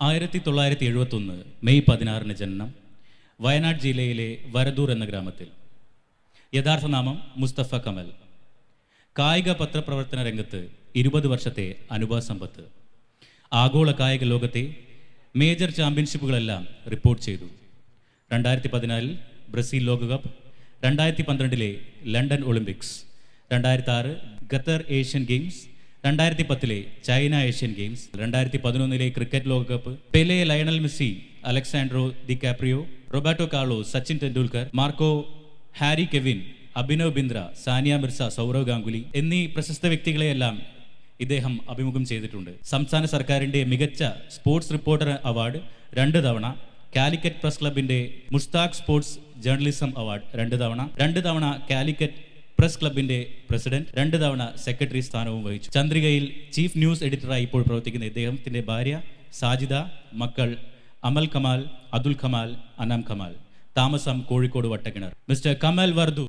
ആയിരത്തി തൊള്ളായിരത്തി എഴുപത്തൊന്ന് മെയ് പതിനാറിന് ജനനം വയനാട് ജില്ലയിലെ വരദൂർ എന്ന ഗ്രാമത്തിൽ. യഥാർത്ഥ നാമം മുസ്തഫ കമൽ. കായിക പത്രപ്രവർത്തന രംഗത്ത് ഇരുപത് വർഷത്തെ അനുഭവ സമ്പത്ത്. ആഗോള കായിക ലോകത്തെ മേജർ ചാമ്പ്യൻഷിപ്പുകളെല്ലാം റിപ്പോർട്ട് ചെയ്തു. രണ്ടായിരത്തി പതിനാലിൽ ബ്രസീൽ ലോകകപ്പ് രണ്ടായിരത്തി പന്ത്രണ്ടിലെ ലണ്ടൻ ഒളിമ്പിക്സ് രണ്ടായിരത്തി ആറ് ഖത്തർ ഏഷ്യൻ ഗെയിംസ് രണ്ടായിരത്തി പത്തിലെ ചൈന ഏഷ്യൻ ഗെയിംസ് രണ്ടായിരത്തി പതിനൊന്നിലെ ക്രിക്കറ്റ് ലോകകപ്പ് Pele Lionel Messi Alessandro Di Caprio Roberto Carlo Sachin Tendulkar Marco Harry Kevin Abhinav Bindra Sania Mirza Sourav Ganguly എന്നീ പ്രശസ്ത വ്യക്തികളെയെല്ലാം ഇദ്ദേഹം അഭിമുഖം ചെയ്തിട്ടുണ്ട്. സംസ്ഥാന സർക്കാരിന്റെ മികച്ച സ്പോർട്സ് റിപ്പോർട്ടർ അവാർഡ് രണ്ട് തവണ കാലിക്കറ്റ് പ്രസ് ക്ലബിന്റെ മുസ്താഖ് സ്പോർട്സ് ജേർണലിസം അവാർഡ് രണ്ട് തവണ രണ്ട് തവണ കാലിക്കറ്റ് പ്രസ് ക്ലബിന്റെ പ്രസിഡന്റ് രണ്ട് തവണ സെക്രട്ടറി സ്ഥാനവും വഹിച്ചു. ചന്ദ്രികയിൽ ചീഫ് ന്യൂസ് എഡിറ്ററായി ഇപ്പോൾ പ്രവർത്തിക്കുന്ന ഇദ്ദേഹത്തിന്റെ ഭാര്യ സാജിദ മക്കൾ അമൽ കമാൽ അതുൽ കമാൽ അനാം കമാൽ. താമസം കോഴിക്കോട് വട്ടക്കിണർ. മിസ്റ്റർ കമൽ വർദു.